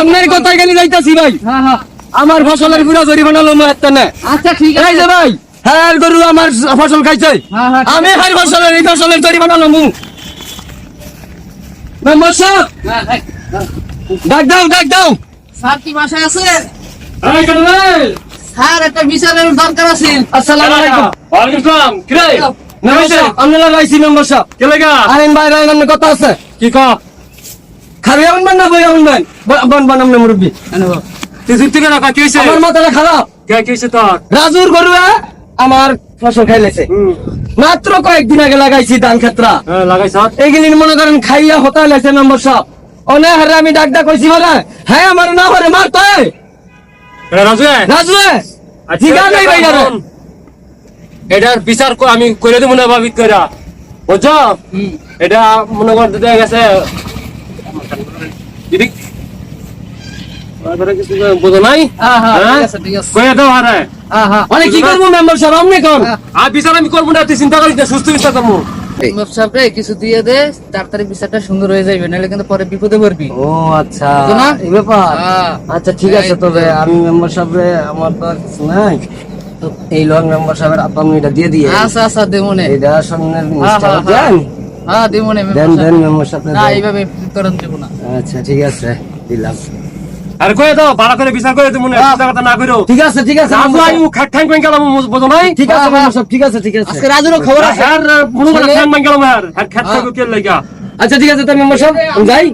আপনার কথায় গেলে যাইতাছি ভাই। হ্যাঁ হ্যাঁ। আমার ফসলের পুরো জরিমানা লমো একটা না। আচ্ছা ঠিক আছে। ভাই হ্যাঁ গরু আমার ফসল খাইছে। হ্যাঁ, হ্যাঁ, আমি হার ফসলের এই ফসলের জরিমানা লমু মেম্বার সাহেব। ডাক দাও ডাক দাও। স্যার কি বাসায় আছে এই কানাল স্যার একটা বিচারের দরকার আছে। আসসালামু আলাইকুম। ওয়ালাইকুম আসসালাম কিরে? মেম্বার সাহেব। আপনারা রাইছি মেম্বার সাহেব। কে লাগা আরেন ভাই রাইন কথা আছে। কি ক খাবি এমন বান না বই এমন বান। বন বান আমনে মুরব্বী। তুই জিততে কেন? কি হইছে? আমার মাথাটা খারাপ কে কি হইছে তোর? রাজুর গরু আমার ফসল খাইলেছে। মাত্র কয়েকদিন আগে লাগাইছি ধান ক্ষেত্রা হ্যাঁ মনে করেন খাইয়া হতা মেম্বার সাহেব অনে হারে আমি ডাক ডাক কইছি হ্যাঁ আমার না হরে রাজু রাজু জিগা নাই ভাই আরে এটার বিচার আমি করে দেবো না কইরা। বুঝছ? এটা মনে কর দিতে গেছে। পরে বিপদে পড়বি ও আচ্ছা এই ব্যাপার। আচ্ছা ঠিক আছে তবে আমি মেম্বার সাহেব আমার তো কিছু নাই এই লোন মেম্বার সাহেবের আপনি এটা দিয়ে দিয়ে আচ্ছা আচ্ছা দেমনে এটা সামনের হ্যাঁ, হ্যাঁ, হ্যাঁ। দেন হ্যাঁ দেন মেম্বার সাহেব না এইভাবে দেবো না। আচ্ছা ঠিক আছে দিলাম। আর কয়ে দাও ভালো করে বিচার করে দেবো কথা না করো ঠিক আছে ঠিক আছে রাজু আইউ খাট ঠাং কই গেলাম বোঝো নাই? ঠিক আছে হ্যাঁ, মেম্বার সাহেব ঠিক আছে ঠিক আছে। আজকে রাজুরও খবর আছে। হ্যাঁ মনে ছেলে- আর হ্যাঁ খাট ঠাং কে লাগা। আচ্ছা ঠিক আছে তো মেম্বার সাহেব যাই।